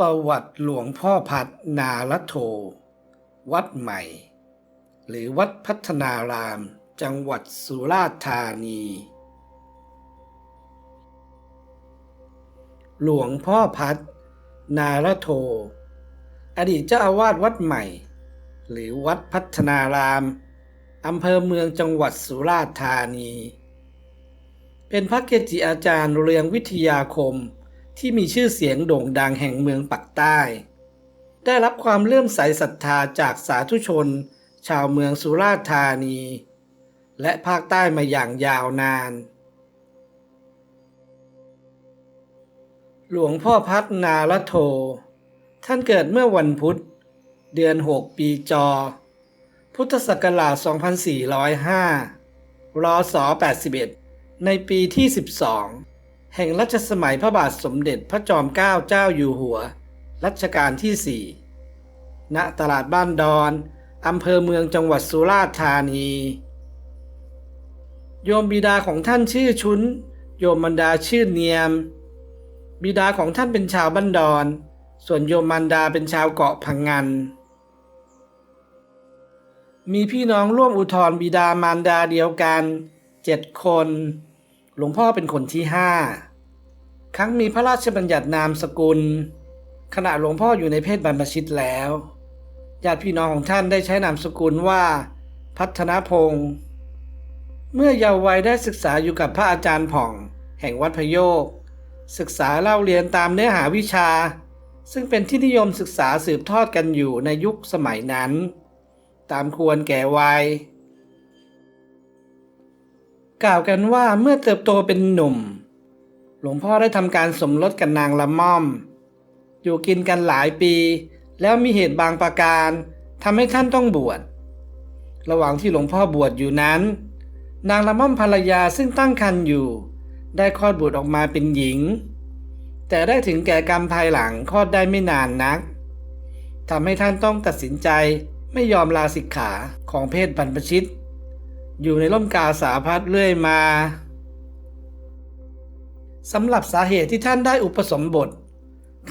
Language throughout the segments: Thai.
ประวัติหลวงพ่อพัดนาลโท วัดใหม่ หรือวัดพัฒนาราม จังหวัดสุราษฎร์ธานี หลวงพ่อพัดนาลโท อดีตเจ้าอาวาสวัดใหม่ หรือวัดพัฒนาราม อำเภอเมืองจังหวัดสุราษฎร์ธานี เป็นพระเกจิอาจารย์เรืองวิทยาคม ที่มีชื่อเสียงโด่งดังแห่งเมืองปักใต้ ได้รับความเลื่อมใสศรัทธาจากสาธุชน ชาวเมืองสุราษฎร์ธานี และภาคใต้มาอย่างยาวนาน หลวงพ่อพัฒนาละโท ท่านเกิดเมื่อวันพุธ เดือน 6 ปีจอ พุทธศักราช 2405รอศ81 ในปีที่ 12 แห่งรัชสมัยพระบาทสมเด็จพระจอมเกล้าเจ้าอยู่หัว รัชกาลที่4ณตลาดบ้านดอนอำเภอเมืองจังหวัดสุราษฎร์ธานี โยมบิดาของท่านชื่อชุนโยมมันดาชื่อเนียม บิดาของท่านเป็นชาวบ้านดอน ส่วนโยมมันดาเป็นชาวเกาะพังงัน มีพี่น้องร่วมอุทธรบิดามารดาเดียวกันเจ็ดคน หลวงพ่อเป็นคนที่ห้าครั้งมีพระราชบัญญัตินามสกุล ขณะหลวงพ่ออยู่ในเพศบรรพชิตแล้วญาติพี่น้องของท่านได้ใช้นามสกุลว่า พัฒนพงศ์เมื่อเยาว์วัยได้ศึกษาอยู่กับพระอาจารย์ผ่อง แห่งวัดพโยก ศึกษาเล่าเรียนตามเนื้อหาวิชา ซึ่งเป็นที่นิยมศึกษาสืบทอดกันอยู่ในยุคสมัยนั้น ตามควรแก่วัย กล่าวกันว่าเมื่อเติบโตเป็นหนุ่ม หลวงพ่อได้ทำการสมรสกับนางละม่อม อยู่กินกันหลายปี แล้วมีเหตุบางประการทำให้ท่านต้องบวช ระหว่างที่หลวงพ่อบวชอยู่นั้น นางละม่อมภรรยาซึ่งตั้งครรภ์อยู่ ได้คลอดบุตรออกมาเป็นหญิง แต่ได้ถึงแก่กรรมภายหลังคลอดได้ไม่นานนักทำให้ท่านต้องตัดสินใจไม่ยอมลาสิกขาของเพศบรรพชิต อยู่ในร่มกาสาพัดเรื่อยมาสำหรับสาเหตุที่ท่านได้อุปสมบท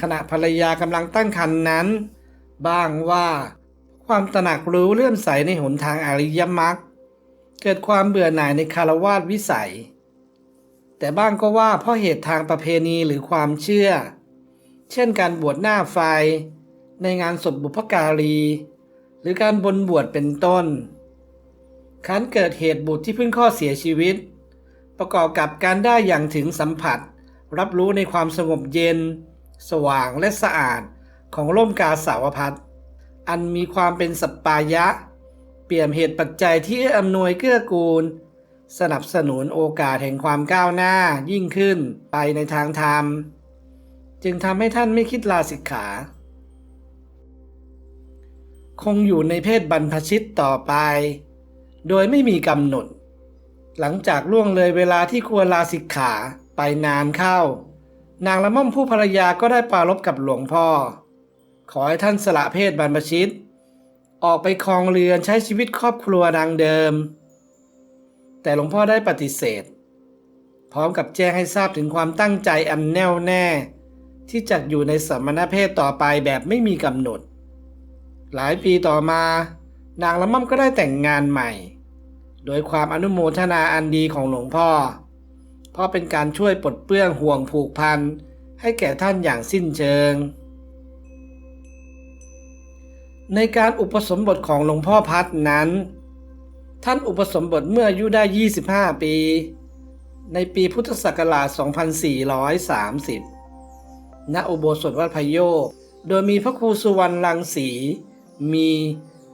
ขณะภรรยากำลังตั้งครรภ์นั้น บ้างว่า ความตระหนักรู้เลื่อมใสในหนทางอริยมรรคเกิดความเบื่อหน่ายในคารวาสวิสัย แต่บ้างก็ว่าเพราะเหตุทางประเพณีหรือความเชื่อ เช่นการบวชหน้าไฟ ในงานศพบุพการี หรือการบนบวชเป็นต้น คันเกิดเหตุบุตรที่เพิ่งข้อเสียชีวิต ประกอบกับการได้อย่างถึงสัมผัส รับรู้ในความสงบเย็น สว่างและสะอาดของร่มกาสาวพัดอันมีความเป็นสัปปายะ เปี่ยมเหตุปัจจัยที่อำนวยเกื้อกูล สนับสนุนโอกาสแห่งความก้าวหน้ายิ่งขึ้นไปในทางธรรม จึงทำให้ท่านไม่คิดลาสิกขา คงอยู่ในเพศบรรพชิตต่อไป โดยไม่มีกำหนด หลังจากล่วงเลยเวลาที่ควรลาสิกขาไปนานเข้า นางละม่อมผู้ภรรยาก็ได้ปรารบกับหลวงพ่อ ขอให้ท่านสละเพศบรรพชิต ออกไปครองเรือนใช้ชีวิตครอบครัวดังเดิม แต่หลวงพ่อได้ปฏิเสธ พร้อมกับแจ้งให้ทราบถึงความตั้งใจอันแน่วแน่ ที่จะอยู่ในสมณเพศต่อไปแบบไม่มีกำหนด หลายปีต่อมา นางละม่อมก็ได้แต่งงานใหม่ โดยความอนุโมทนาอันดีของหลวงพ่อ เพราะเป็นการช่วยปลดเปลื้องห่วงผูกพันให้แก่ท่านอย่างสิ้นเชิง ในการอุปสมบทของหลวงพ่อพัดนั้น ท่านอุปสมบทเมื่ออายุได้ 25 ปี ในปีพุทธศักราช 2430 ณ อุโบสถวัดพะโยก โดยมีพระครูสุวรรณรังสี มี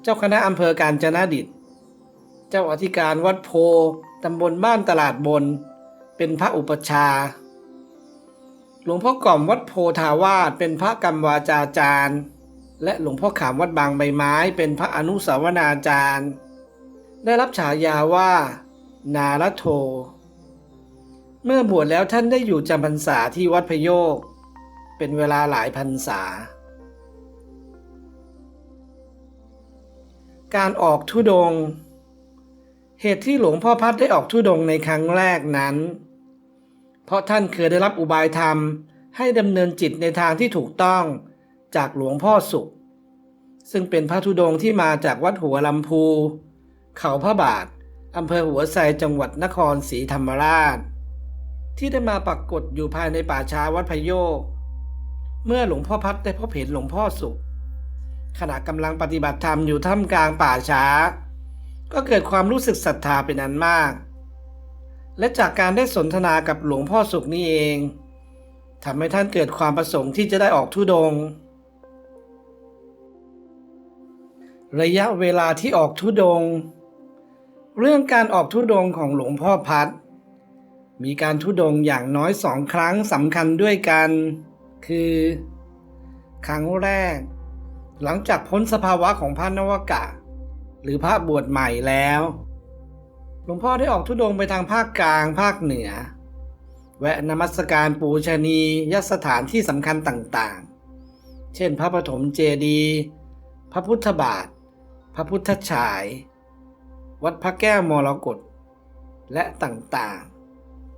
เจ้าคณะอำเภอการจนาดิต เจ้าอธิการวัดโพตำบลบ้านตลาดบน เป็นพระอุปชา หลวงพ่อกล่อมวัดโพธาวาสเป็นพระกรรมวาจาจารย์ และหลวงพ่อขามวัดบางใบไม้ เป็นพระอนุสาวนาจารย์ ได้รับฉายาว่า นาลโท เมื่อบวชแล้วท่านได้อยู่จำพรรษาที่วัดพโยก เป็นเวลาหลายพรรษา การออกทุดง เหตุที่หลวงพ่อพัดได้ออกทุดงในครั้งแรกนั้น เพราะท่านเคยได้รับอุบายธรรมให้ดำเนินจิตในทางที่ถูกต้องจากหลวงพ่อสุข ซึ่งเป็นพระธุดงที่มาจากวัดหัวลำพู เขาพระบาทอำเภอหัวไซจังหวัดนครศรีธรรมราช ที่ได้มาปรากฏอยู่ภายในป่าช้าวัดพะโยก เมื่อหลวงพ่อพัดได้พบเห็นหลวงพ่อสุข ขณะกำลังปฏิบัติธรรมอยู่ท่ามกลางป่าช้า ก็เกิดความรู้สึกศรัทธาเป็นอันมาก และจากการได้สนทนากับหลวงพ่อสุขนี่เองทำให้ท่านเกิดความประสงค์ที่จะได้ออกทุดง ระยะเวลาที่ออกทุดง เรื่องการออกทุดงของหลวงพ่อพัด มีการทุดงอย่างน้อยสองครั้งสำคัญด้วยกัน คือ ครั้งแรก หลังจากพ้นสภาวะของพระนวกะ หรือพระบวชใหม่แล้ว หลวงพ่อได้ออกทุดงไปทางภาคกลางภาคเหนือ แวะนมัสการปูชนียสถานที่สำคัญต่างๆ เช่น พระปฐมเจดีย์พระพุทธบาท พระพุทธฉาย วัดพระแก้วมรกตและต่าง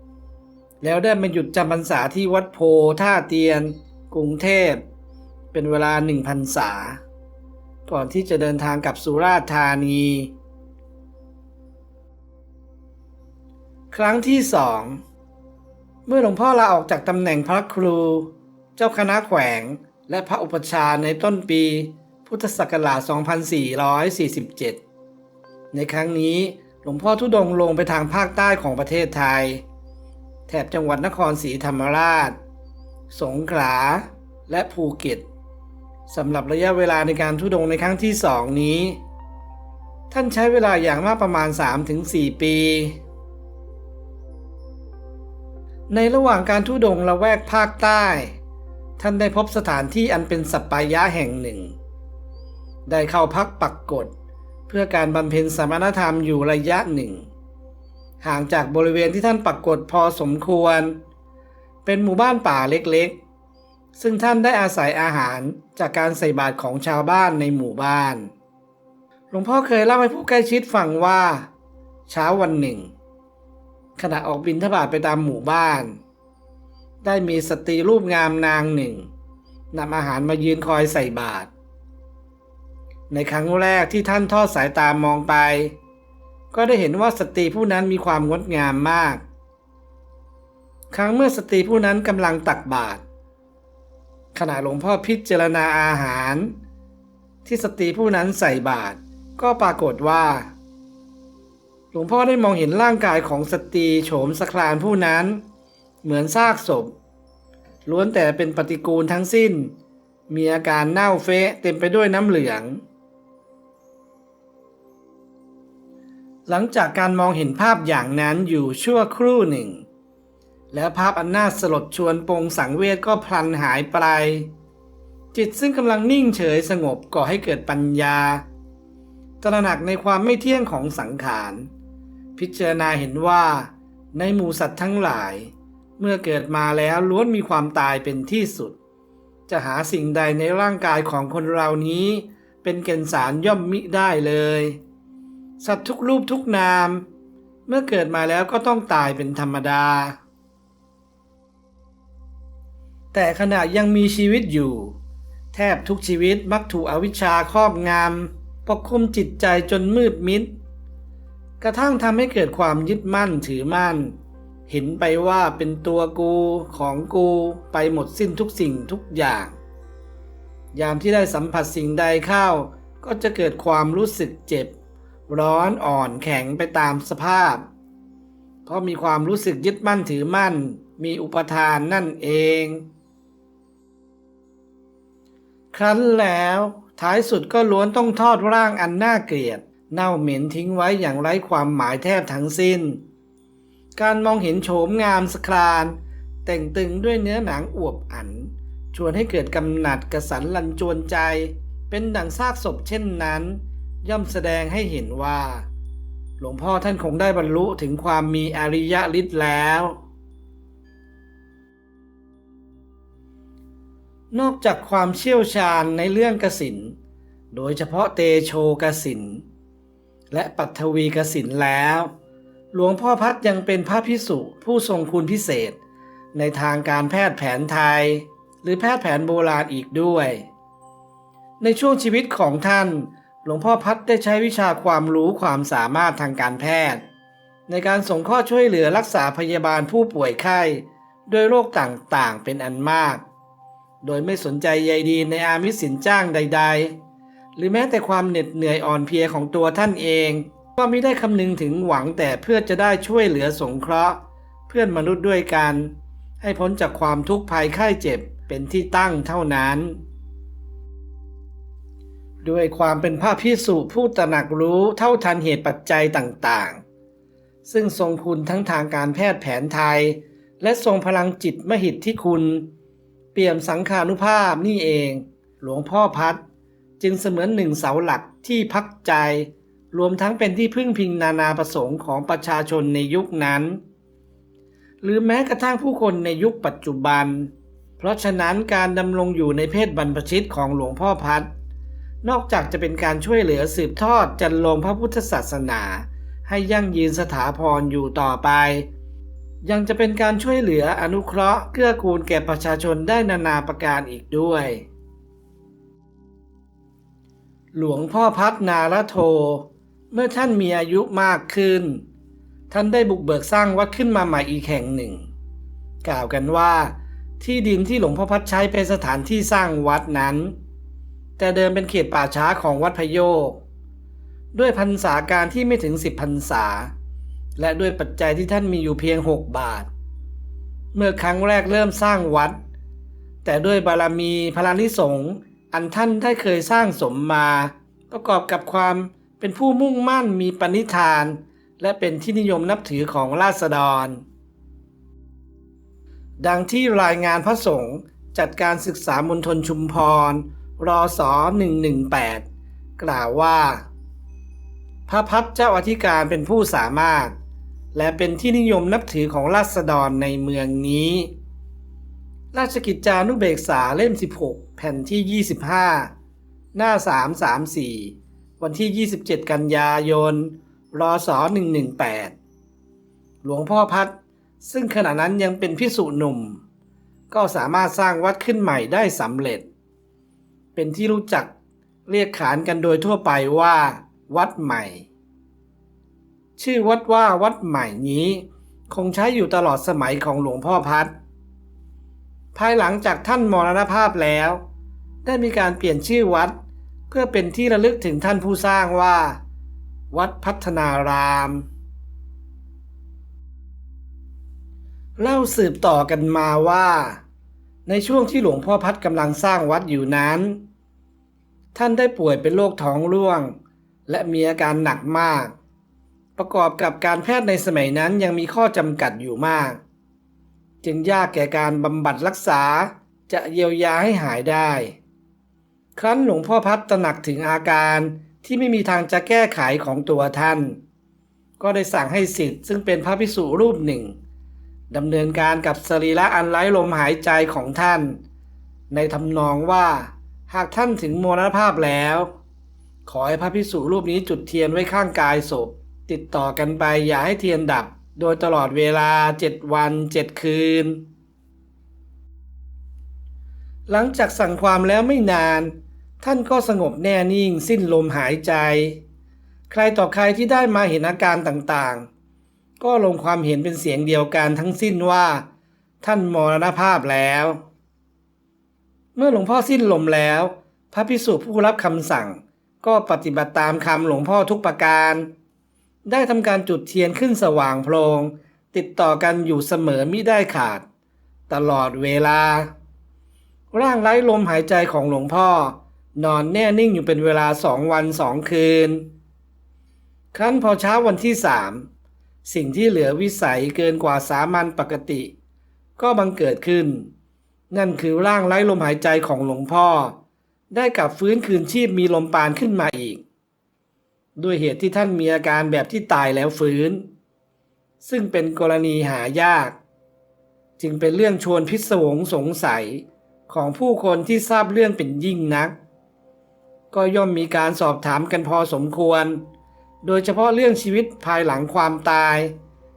ๆ แล้วได้มาหยุดจำพรรษาที่วัดโพท่าเตียน กรุงเทพ เป็นเวลาหนึ่งพรรษา ก่อนที่จะเดินทางกลับสุราษฎร์ธานี ครั้งที่สอง เมื่อหลวงพ่อลาออกจากตำแหน่งพระครู เจ้าคณะแขวงและพระอุปชาในต้นปีพุทธศักราช 2447 ในครั้งนี้หลวงพ่อทุดงลงไปทางภาคใต้ของประเทศไทย แถบจังหวัดนครศรีธรรมราช สงขลา และภูเก็ต สำหรับระยะเวลาในการทุดงในครั้งที่สองนี้ ท่านใช้เวลาอย่างมากประมาณ 3-4 ปี ในระหว่างการทุดงละแวกภาคใต้ ท่านได้พบสถานที่อันเป็นสัปปายะแห่งหนึ่ง ได้เข้าพักปักกฎเพื่อการบำเพ็ญสมณธรรมอยู่ระยะหนึ่ง ห่างจากบริเวณที่ท่านปักกฎพอสมควร เป็นหมู่บ้านป่าเล็กๆ ซึ่งท่านได้อาศัยอาหารจากการใส่บาตรของชาวบ้านในหมู่บ้าน หลวงพ่อเคยเล่าให้ผู้ใกล้ชิดฟังว่า เช้าวันหนึ่ง ขณะออกบินทบาทไปตามหมู่บ้าน ได้มีสตรีรูปงามนางหนึ่งนำอาหารมายืนคอยใส่บาตรในครั้งแรกที่ท่านทอดสายตามองไป ก็ได้เห็นว่าสตรีผู้นั้นมีความงดงามมาก ครั้งเมื่อสตรีผู้นั้นกำลังตักบาตร ขณะหลวงพ่อพิจารณาอาหาร ที่สตรีผู้นั้นใส่บาตรก็ปรากฏว่า หลวงพ่อได้มองเห็นร่างกายของสตรีโฉมสครานผู้นั้น เหมือนซากศพ ล้วนแต่เป็นปฏิกูลทั้งสิ้น มีอาการเน่าเฟะเต็มไปด้วยน้ำเหลือง หลังจากการมองเห็นภาพอย่างนั้นอยู่ชั่วครู่หนึ่ง แล้วภาพอันน่าสลดชวนปงสังเวชก็พลันหายไป จิตซึ่งกำลังนิ่งเฉยสงบก่อให้เกิดปัญญา ตระหนักในความไม่เที่ยงของสังขาร พิจารณาเห็นว่า ในหมู่สัตว์ทั้งหลาย เมื่อเกิดมาแล้วล้วนมีความตายเป็นที่สุด จะหาสิ่งใดในร่างกายของคนเรานี้ เป็นเกณฑ์สารย่อมมิได้เลย สัตว์ทุกรูปทุกนาม เมื่อเกิดมาแล้วก็ต้องตายเป็นธรรมดา แต่ขณะยังมีชีวิตอยู่ แทบทุกชีวิตมักถูกอวิชชาครอบงำปกคลุมจิตใจจนมืดมิด กระทั่งทำให้เกิดความยึดมั่นถือมั่น เห็นไปว่าเป็นตัวกูของกูไปหมดสิ้นทุกสิ่งทุกอย่าง ยามที่ได้สัมผัสสิ่งใดเข้า ก็จะเกิดความรู้สึกเจ็บ ร้อนอ่อนแข็งไปตามสภาพ เพราะมีความรู้สึกยึดมั่นถือมั่น มีอุปทานนั่นเอง ครั้นแล้วท้ายสุดก็ล้วนต้องทอดร่างอันน่าเกลียด เน่าเหม็นทิ้งไว้อย่างไร้ความหมายแทบทั้งสิ้น การมองเห็นโฉมงามสครานแต่งตึงด้วยเนื้อหนังอวบอัน ชวนให้เกิดกำหนัดกระสันลันจวนใจ เป็นดังซากศพเช่นนั้น ย่อมแสดงให้เห็นว่า หลวงพ่อท่านคงได้บรรลุถึงความมีอริยฤทธิ์แล้ว นอกจากความเชี่ยวชาญในเรื่องกสิน โดยเฉพาะเตโชกสิน และปัทวีกสินแล้ว หลวงพ่อพัดยังเป็นพระพิสุผู้ทรงคุณพิเศษ ในทางการแพทย์แผนไทย หรือแพทย์แผนโบราณอีกด้วย ในช่วงชีวิตของท่าน หลวงพ่อพัดได้ใช้วิชาความรู้ความสามารถทางการแพทย์ ในการส่งข้อช่วยเหลือรักษาพยาบาลผู้ป่วยไข้ด้วยโรคต่างๆ เป็นอันมาก โดยไม่สนใจใยดีในอามิสสินจ้างใด ๆ หรือแม้แต่ความเหน็ดเหนื่อยอ่อนเพลียของตัวท่านเอง ก็ไม่ได้คำนึงถึงหวังแต่เพื่อจะได้ช่วยเหลือสงเคราะห์ เพื่อนมนุษย์ด้วยกัน ให้พ้นจากความทุกข์ภัยไข้เจ็บเป็นที่ตั้งเท่านั้น ด้วยความเป็นพระพิสุผู้ตระหนักรู้เท่าทันเหตุปัจจัยต่างๆ ซึ่งทรงคุณทั้งทางการแพทย์แผนไทย และทรงพลังจิตมหิทธิคุณ เปี่ยมสังขานุภาพนี่เอง หลวงพ่อพัดจึงเสมือนหนึ่งเสาหลักที่พักใจ รวมทั้งเป็นที่พึ่งพิงนานาประสงค์ของประชาชนในยุคนั้น หรือแม้กระทั่งผู้คนในยุคปัจจุบัน เพราะฉะนั้นการดำรงอยู่ในเพศบรรพชิตของหลวงพ่อพัดนอกจากจะเป็นการช่วยเหลือสืบทอดจันลงพระพุทธศาสนา ให้ยั่งยืนสถาพรอยู่ต่อไป ยังจะเป็นการช่วยเหลืออนุเคราะห์เกื้อกูลแก่ประชาชนได้นานาประการอีกด้วย หลวงพ่อพัฒนาละโท เมื่อท่านมีอายุมากขึ้น ท่านได้บุกเบิกสร้างวัดขึ้นมาใหม่อีกแห่งหนึ่ง กล่าวกันว่า ที่ดินที่หลวงพ่อพัดใช้เป็นสถานที่สร้างวัดนั้น แต่เดิมเป็นเขตป่าช้าของวัดพโยกด้วยพรรษาการที่ไม่ถึงสิบพรรษา และด้วยปัจจัยที่ท่านมีอยู่เพียงหกบาท เมื่อครั้งแรกเริ่มสร้างวัด แต่ด้วยบารมีพลานิสงอันท่านได้เคยสร้างสมมา ประกอบกับความเป็นผู้มุ่งมั่นมีปณิธาน และเป็นที่นิยมนับถือของราษฎร ดังที่รายงานพระสงฆ์จัดการศึกษามณฑลชุมพร รอสอ118 กล่าวว่า พระพัฒเจ้าอธิการเป็นผู้สามารถ และเป็นที่นิยมนับถือของราษฎรในเมืองนี้ ราชกิจจานุเบกษาเล่ม 16 แผ่นที่ 25 หน้า 334 วันที่ 27 กันยายนรศ118 หลวงพ่อพัดซึ่งขณะนั้นยังเป็นพิสุหนุ่ม ก็สามารถสร้างวัดขึ้นใหม่ได้สำเร็จ เป็นที่รู้จักเรียกขานกันโดยทั่วไปว่า วัดใหม่ ชื่อวัดว่าวัดใหม่นี้ คงใช้อยู่ตลอดสมัยของหลวงพ่อพัด ภายหลังจากท่านมรณภาพแล้ว ได้มีการเปลี่ยนชื่อวัด เพื่อเป็นที่ระลึกถึงท่านผู้สร้างว่า วัดพัฒนารามเล่าสืบต่อกันมาว่า ในช่วงที่หลวงพ่อพัดกำลังสร้างวัดอยู่นั้น ท่านได้ป่วยเป็นโรคท้องร่วง และมีอาการหนักมาก ประกอบกับการแพทย์ในสมัยนั้นยังมีข้อจำกัดอยู่มาก จึงยากแก่การบำบัดรักษาจะเยียวยาให้หายได้ ครั้นหลวงพ่อพัดตระหนักถึงอาการที่ไม่มีทางจะแก้ไขของตัวท่าน ก็ได้สั่งให้สิทธิ์ซึ่งเป็นพระภิกษุรูปหนึ่งดำเนินการกับสรีระอันไร้ลมหายใจของท่าน ในทำนองว่า หากท่านถึงมรณภาพแล้ว ขอให้พระภิกษุรูปนี้จุดเทียนไว้ข้างกายศพ ติดต่อกันไปอย่าให้เทียนดับ โดยตลอดเวลาเจ็ดวันเจ็ดคืน หลังจากสั่งความแล้วไม่นาน ท่านก็สงบแน่นิ่งสิ้นลมหายใจ ใครต่อใครที่ได้มาเห็นอาการต่างๆ ก็ลงความเห็นเป็นเสียงเดียวกันทั้งสิ้นว่า ท่านมรณภาพแล้ว เมื่อหลวงพ่อสิ้นลมแล้ว พระพิสุผู้รับคำสั่งก็ปฏิบัติตามคำหลวงพ่อทุกประการ ได้ทำการจุดเทียนขึ้นสว่างโพลงติดต่อกันอยู่เสมอมิได้ขาด ตลอดเวลา ร่างไร้ลมหายใจของหลวงพ่อ นอนแน่นิ่งอยู่เป็นเวลาสองวันสองคืน ครั้นพอเช้าวันที่สามสิ่งที่เหลือวิสัยเกินกว่าสามัญปกติ ก็บังเกิดขึ้น นั่นคือร่างไร้ลมหายใจของหลวงพ่อ ได้กลับฟื้นคืนชีพมีลมปานขึ้นมาอีก ด้วยเหตุที่ท่านมีอาการแบบที่ตายแล้วฟื้น ซึ่งเป็นกรณีหายาก จึงเป็นเรื่องชวนพิศวงสงสัยของผู้คนที่ทราบเรื่องเป็นยิ่งนัก ก็ย่อมมีการสอบถามกันพอสมควร โดยเฉพาะเรื่องชีวิตภายหลังความตาย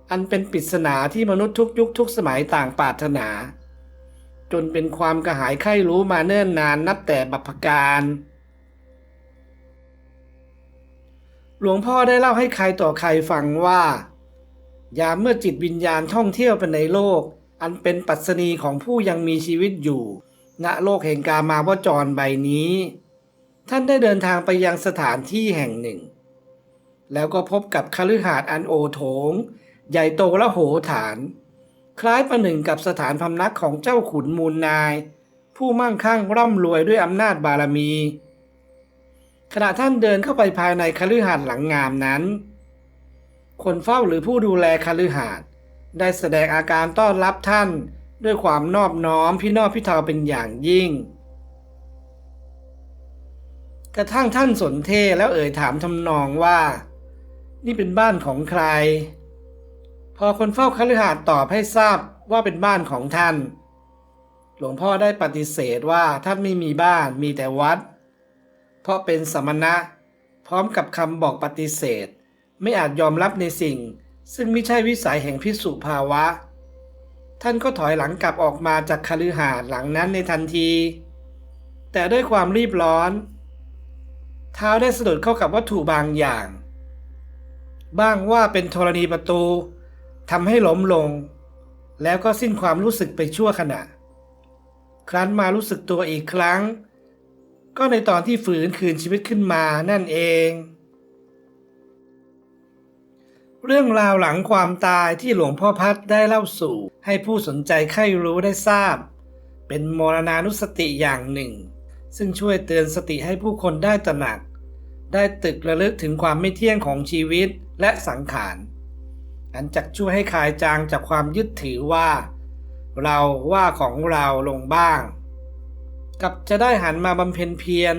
อันเป็นปริศนาที่มนุษย์ทุกยุคทุกสมัยต่างปรารถนา จนเป็นความกระหายใคร่รู้มาเนิ่นนานนับแต่บัพการ หลวงพ่อได้เล่าให้ใครต่อใครฟังว่า ยามเมื่อจิตวิญญาณท่องเที่ยวไปในโลก อันเป็นปัสนีของผู้ยังมีชีวิตอยู่ ณโลกแห่งกามาวจรใบนี้ ท่านได้เดินทางไปยังสถานที่แห่งหนึ่ง แล้วก็พบกับคฤหาสน์อันโอโถง ใหญ่โตและโหฐาน คล้ายประหนึ่งกับสถานพำนักของเจ้าขุนมูลนาย ผู้มั่งคั่งร่ำรวยด้วยอำนาจบารมี ขณะท่านเดินเข้าไปภายในคฤหาสน์หลังงามนั้น คนเฝ้าหรือผู้ดูแลคฤหาสน์ได้แสดงอาการต้อนรับท่านด้วยความนอบน้อมพี่นอบพี่เทาเป็นอย่างยิ่ง กระทั่งท่านสนเทแล้วเอ่ยถามทำนองว่า นี่เป็นบ้านของใคร พอคนเฝ้าคฤหาสน์ตอบให้ทราบว่าเป็นบ้านของท่าน หลวงพ่อได้ปฏิเสธว่าท่านไม่มีบ้านมีแต่วัด เพราะเป็นสมณะ พร้อมกับคำบอกปฏิเสธ ไม่อาจยอมรับในสิ่ง ซึ่งไม่ใช่วิสัยแห่งพิสุภาวะ ท่านก็ถอยหลังกลับออกมาจากคฤหาสน์หลังนั้นในทันที แต่ด้วยความรีบร้อน เท้าได้สะดุดเข้ากับวัตถุบางอย่าง บ้างว่าเป็นธรณีประตูทำให้ล้มลง แล้วก็สิ้นความรู้สึกไปชั่วขณะ ครั้นมารู้สึกตัวอีกครั้ง ก็ในตอนที่ฝืนคืนชีวิตขึ้นมานั่นเอง เรื่องราวหลังความตายที่หลวงพ่อพัดได้เล่าสู่ ให้ผู้สนใจใคร่รู้ได้ทราบ เป็นมรณานุสติอย่างหนึ่ง ซึ่งช่วยเตือนสติให้ผู้คนได้ตระหนัก ได้ตึกระลึกถึงความไม่เที่ยงของชีวิตและสังขารอันจักช่วยให้คลายจางจากความยึดถือว่า เราว่าของเราลงบ้าง กับจะได้หันมาบำเพ็ญเพียร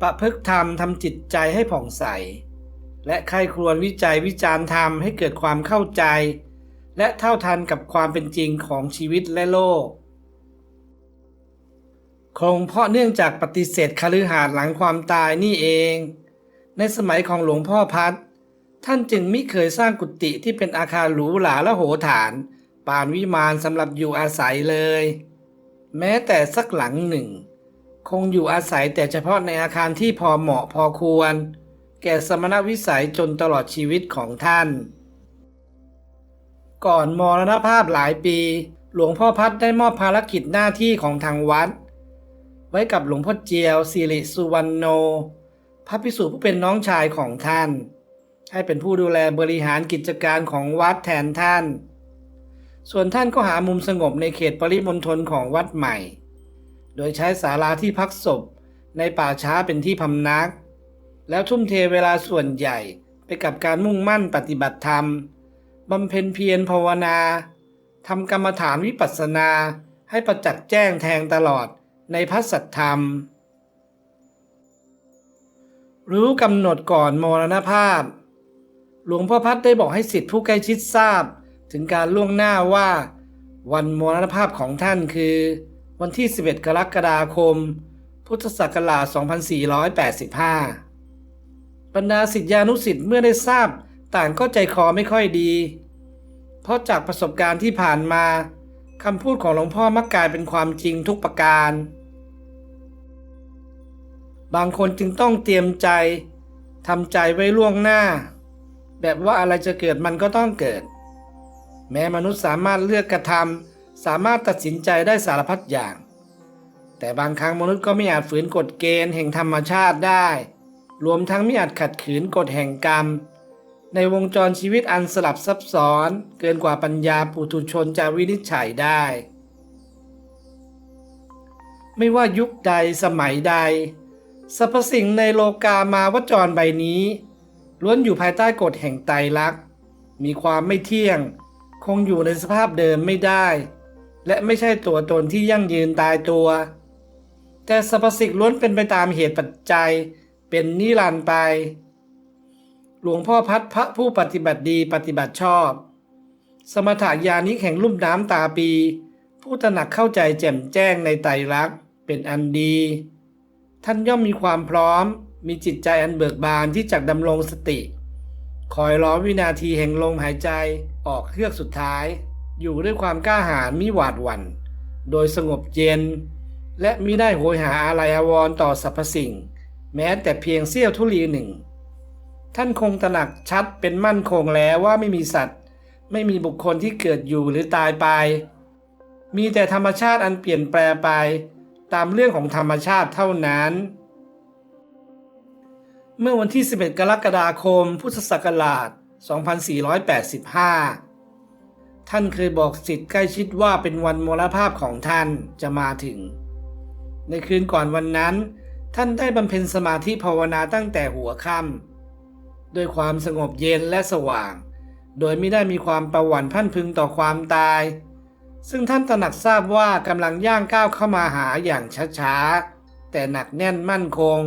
ประพฤติธรรมทำจิตใจให้ผ่องใส และใครครวญวิจัยวิจารณ์ธรรมให้เกิดความเข้าใจ และเท่าทันกับความเป็นจริงของชีวิตและโลก คงเพราะเนื่องจากปฏิเสธคฤหาสน์หลังความตายนี่เอง ในสมัยของหลวงพ่อพัดท่านจึงมิเคยสร้างกุฏิที่เป็นอาคารหรูหราและโหฐาน ปานวิมานสำหรับอยู่อาศัยเลย แม้แต่สักหลังหนึ่ง คงอยู่อาศัยแต่เฉพาะในอาคารที่พอเหมาะพอควร แก่สมณวิสัยจนตลอดชีวิตของท่าน ก่อนมรณภาพหลายปี หลวงพ่อพัดได้มอบภารกิจหน้าที่ของทางวัด ไว้กับหลวงพ่อเจียวสิริสุวรรณโน พระภิกษุผู้เป็นน้องชายของท่าน ให้เป็นผู้ดูแลบริหารกิจการของวัดแทนท่าน ส่วนท่านก็หามุมสงบในเขตปริมณฑลของวัดใหม่ โดยใช้ศาลาที่พักศพในป่าช้าเป็นที่พำนัก แล้วทุ่มเทเวลาส่วนใหญ่ไปกับการมุ่งมั่นปฏิบัติธรรมบำเพ็ญเพียรภาวนาทำกรรมฐานวิปัสสนาให้ประจักษ์แจ้งแทงตลอดในพระสัทธรรม รู้กำหนดก่อนมรณภาพ หลวงพ่อพัดได้บอกให้สิทธิผู้ใกล้ชิดทราบ ถึงการล่วงหน้าว่า วันมรณภาพของท่านคือ วันที่ 11 กรกฎาคม พุทธศักราช 2485 บรรดาสิทธิานุสิทธิ์เมื่อได้ทราบต่างก็ใจคอไม่ค่อยดี เพราะจากประสบการณ์ที่ผ่านมาคำพูดของหลวงพ่อมักกลายเป็นความจริงทุกประการ บางคนจึงต้องเตรียมใจทำใจไว้ล่วงหน้า แบบว่าอะไรจะเกิดมันก็ต้องเกิด แม้มนุษย์สามารถเลือกกระทำ สามารถตัดสินใจได้สารพัดอย่าง แต่บางครั้งมนุษย์ก็ไม่อาจฝืนกฎเกณฑ์แห่งธรรมชาติได้ รวมทั้งไม่อาจขัดขืนกฎแห่งกรรม ในวงจรชีวิตอันสลับซับซ้อน เกินกว่าปัญญาปุถุชนจะวินิจฉัยได้ ไม่ว่ายุคใดสมัยใดสรรพสิ่งในโลกามาวจรใบนี้ ล้วนอยู่ภายใต้กฎแห่งไตรลักษณ์มีความไม่เที่ยง คงอยู่ในสภาพเดิมไม่ได้ และไม่ใช่ตัวตนที่ยั่งยืนตายตัว แต่สรรพสิ่งล้วนเป็นไปตามเหตุปัจจัย เป็นนิรันดร์ไป หลวงพ่อพัดพระผู้ปฏิบัติดีปฏิบัติชอบ สมถายานิแห่งลุ่มน้ำตาปี ผู้ตระหนักเข้าใจแจ่มแจ้งในไตรลักษณ์เป็นอันดี ท่านย่อมมีความพร้อม มีจิตใจอันเบิกบานที่จักดำรงสติ คอยรอวินาทีแห่งลมหายใจออกเฮือกสุดท้าย อยู่ด้วยความกล้าหาญมิหวาดหวัน่น โดยสงบเย็น และมิได้โหยหาอะไรอวร์ต่อสรรพสิ่ง แม้แต่เพียงเสี้ยวทุลีหนึ่ง ท่านคงตระหนักชัดเป็นมั่นคงแล้วว่าไม่มีสัตว์ ไม่มีบุคคลที่เกิดอยู่หรือตายไป มีแต่ธรรมชาติอันเปลี่ยนแปลไป ตามเรื่องของธรรมชาติเท่านั้น เมื่อวันที่ 11 กรกฎาคม พุทธศักราช 2485 ท่านเคยบอกสิทธิ์ใกล้ชิดว่าเป็นวันมรณภาพของท่านจะมาถึง ในคืนก่อนวันนั้น ท่านได้บำเพ็ญสมาธิภาวนาตั้งแต่หัวค่ำด้วยความสงบเย็นและสว่าง โดยไม่ได้มีความประหวั่นพันพึงต่อความตาย ซึ่งท่านตระหนักทราบว่ากำลังย่างก้าวเข้ามาหาอย่างช้าๆ แต่หนักแน่นมั่นคง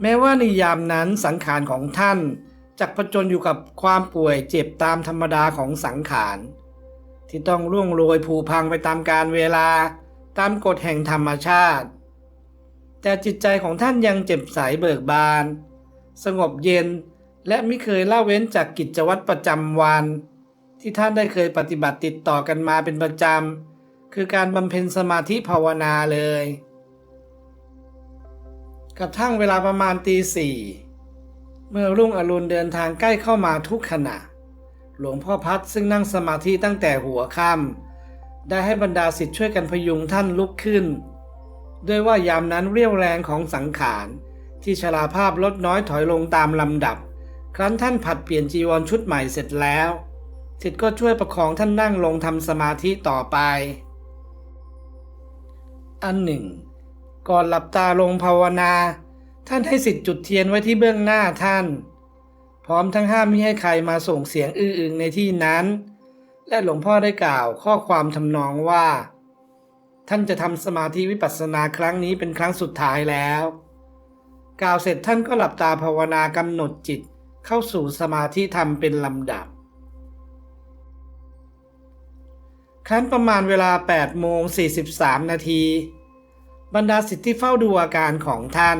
แม้ว่าในยามนั้นสังขารของท่าน จักผจญอยู่กับความป่วยเจ็บตามธรรมดาของสังขาร ที่ต้องร่วงโรยผุพังไปตามกาลเวลาตามกฎแห่งธรรมชาติ แต่จิตใจของท่านยังเจ็บใสเบิกบาน สงบเย็นและไม่เคยละเว้นจากกิจวัตรประจำวัน ที่ท่านได้เคยปฏิบัติติดต่อกันมาเป็นประจำคือการบำเพ็ญสมาธิภาวนาเลย กระทั่งเวลาประมาณตีสี่ เมื่อรุ่งอรุณเดินทางใกล้เข้ามาทุกขณะ หลวงพ่อพัดซึ่งนั่งสมาธิตั้งแต่หัวค่ำได้ให้บรรดาศิษย์ช่วยกันพยุงท่านลุกขึ้น ด้วยว่ายามนั้นเรี่ยวแรงของสังขาร ที่ชราภาพลดน้อยถอยลงตามลำดับ ครั้นท่านผัดเปลี่ยนจีวรชุดใหม่เสร็จแล้วศิษย์ก็ช่วยประคองท่านนั่งลงทำสมาธิต่อไป อันหนึ่ง ก่อนหลับตาลงภาวนา ท่านให้สิทธิ์จุดเทียนไว้ที่เบื้องหน้าท่าน พร้อมทั้งห้ามไม่ให้ใครมาส่งเสียงอื้ออึงในที่นั้น และหลวงพ่อได้กล่าวข้อความทำนองว่า ท่านจะทำสมาธิวิปัสสนาครั้งนี้เป็นครั้งสุดท้ายแล้ว กล่าวเสร็จท่านก็หลับตาภาวนากำหนดจิตเข้าสู่สมาธิธรรมเป็นลำดับครั้นประมาณเวลา8โมง43 นาที บรรดาสิทธิเฝ้าดูอาการของท่าน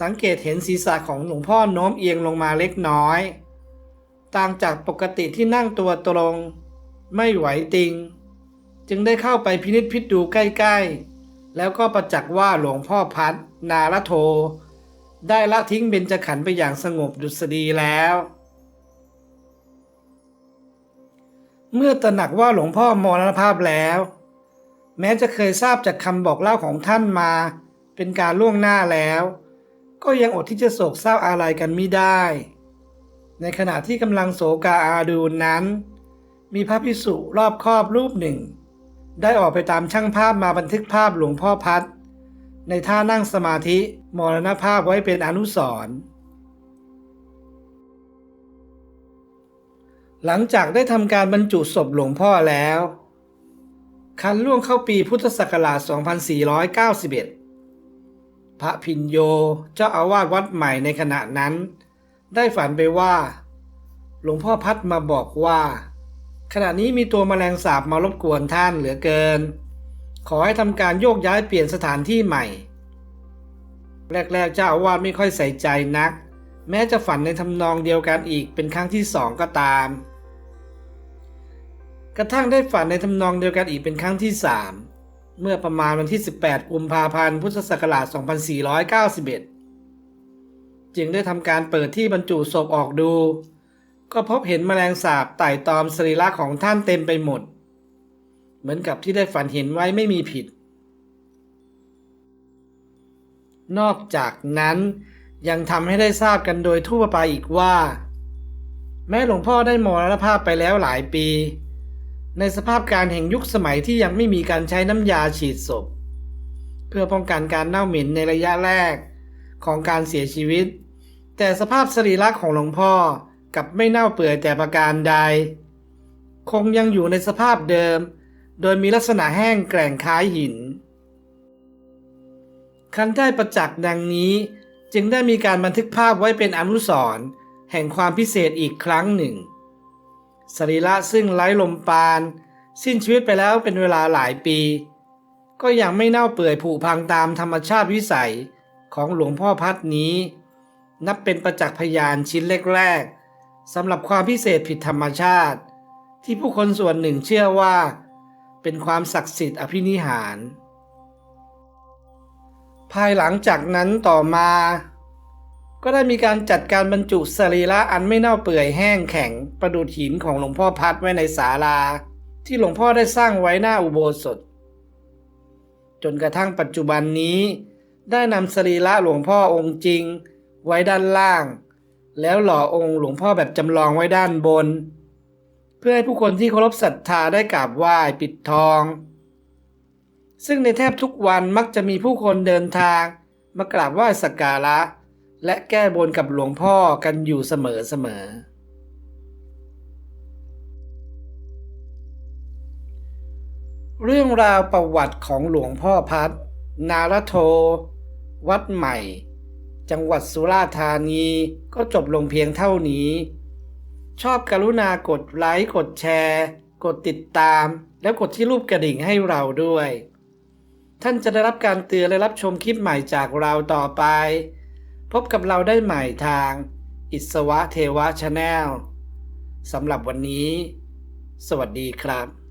สังเกตเห็นศีรษะของหลวงพ่อโน้มเอียงลงมาเล็กน้อย ต่างจากปกติที่นั่งตัวตรง ไม่ไหวติง จึงได้เข้าไปพินิจพิจดูใกล้ๆ แล้วก็ประจักษ์ว่าหลวงพ่อพัดนาละโท ได้ละทิ้งเบญจขันธ์ไปอย่างสงบดุษฎีแล้ว เมื่อตระหนักว่าหลวงพ่อมรณภาพแล้ว แม้จะเคยทราบจากคำบอกเล่าของท่านมา เป็นการล่วงหน้าแล้ว ก็ยังอดที่จะโศกเศร้าอาลัยกันไม่ได้ ในขณะที่กำลังโศกาอาดูนนั้น มีพระพิสุรอบครอบรูปหนึ่ง ได้ออกไปตามช่างภาพมาบันทึกภาพหลวงพ่อพัดในท่านั่งสมาธิมรณภาพไว้เป็นอนุสรณ์หลังจากได้ทำการบรรจุศพหลวงพ่อแล้ว คันล่วงเข้าปีพุทธศักราช 2491 พระพินโยเจ้าอาวาสวัดใหม่ในขณะนั้น ได้ฝันไปว่า หลวงพ่อพัดมาบอกว่า ขณะนี้มีตัวแมลงสาบมารบกวนท่านเหลือเกิน ขอให้ทำการโยกย้ายเปลี่ยนสถานที่ใหม่ แรกๆเจ้าอาวาสไม่ค่อยใส่ใจนัก แม้จะฝันในทำนองเดียวกันอีกเป็นครั้งที่สองก็ตาม กระทั่งได้ฝันในทำนองเดียวกันอีกเป็นครั้งที่สาม เมื่อประมาณวันที่ 18 กุมภาพันธ์ พุทธศักราช 2491 จึงได้ทำการเปิดที่บรรจุศพออกดู ก็พบเห็นแมลงสาบไต่ตอมสรีระของท่านเต็มไปหมด เหมือนกับที่ได้ฝันเห็นไว้ไม่มีผิด นอกจากนั้นยังทำให้ได้ทราบกันโดยทั่วไปอีกว่า แม้หลวงพ่อได้มรณภาพไปแล้วหลายปี ในสภาพการแห่งยุคสมัยที่ยังไม่มีการใช้น้ำยาฉีดศพ เพื่อป้องกันการเน่าเหม็นในระยะแรกของการเสียชีวิต แต่สภาพสรีระของหลวงพ่อกับไม่เน่าเปื่อยแต่ประการใด คงยังอยู่ในสภาพเดิม โดยมีลักษณะแห้งแกร่งคล้ายหิน คันได้ประจักษ์ดังนี้จึงได้มีการบันทึกภาพไว้เป็นอนุสรณ์แห่งความพิเศษอีกครั้งหนึ่ง สรีระซึ่งไร้ลมปาน สิ้นชีวิตไปแล้วเป็นเวลาหลายปี ก็ยังไม่เน่าเปื่อยผุพังตามธรรมชาติวิสัยของหลวงพ่อพัดนี้ นับเป็นประจักษ์พยานชิ้นแรกๆสำหรับความพิเศษผิดธรรมชาติ ที่ผู้คนส่วนหนึ่งเชื่อว่า เป็นความศักดิ์สิทธิ์อภินิหาร ภายหลังจากนั้นต่อมา ก็ได้มีการจัดการบรรจุสรีระอันไม่เน่าเปื่อยแห้งแข็งประดุดหินของหลวงพ่อพัดไว้ในศาลา ที่หลวงพ่อได้สร้างไว้หน้าอุโบสถ จนกระทั่งปัจจุบันนี้ ได้นำสรีระหลวงพ่อองค์จริง ไว้ด้านล่าง แล้วหล่อองค์หลวงพ่อแบบจำลองไว้ด้านบน เพื่อให้ผู้คนที่เคารพศรัทธาได้กราบไหว้ปิดทอง ซึ่งในแทบทุกวันมักจะมีผู้คนเดินทาง มากราบไหว้สักการะ และแก้บนกับหลวงพ่อกันอยู่เสมอเสมอ เรื่องราวประวัติของหลวงพ่อพัด นารโท วัดใหม่ จังหวัดสุราษฎร์ธานีก็จบลงเพียงเท่านี้ ชอบกรุณากดไลค์ กดแชร์ กดติดตาม แล้วกดที่รูปกระดิ่งให้เราด้วย ท่านจะได้รับการเตือนและรับชมคลิปใหม่จากเราต่อไป พบกับเราได้ใหม่ทาง อิสวะเทวะชาแนลสำหรับวันนี้ สวัสดีครับ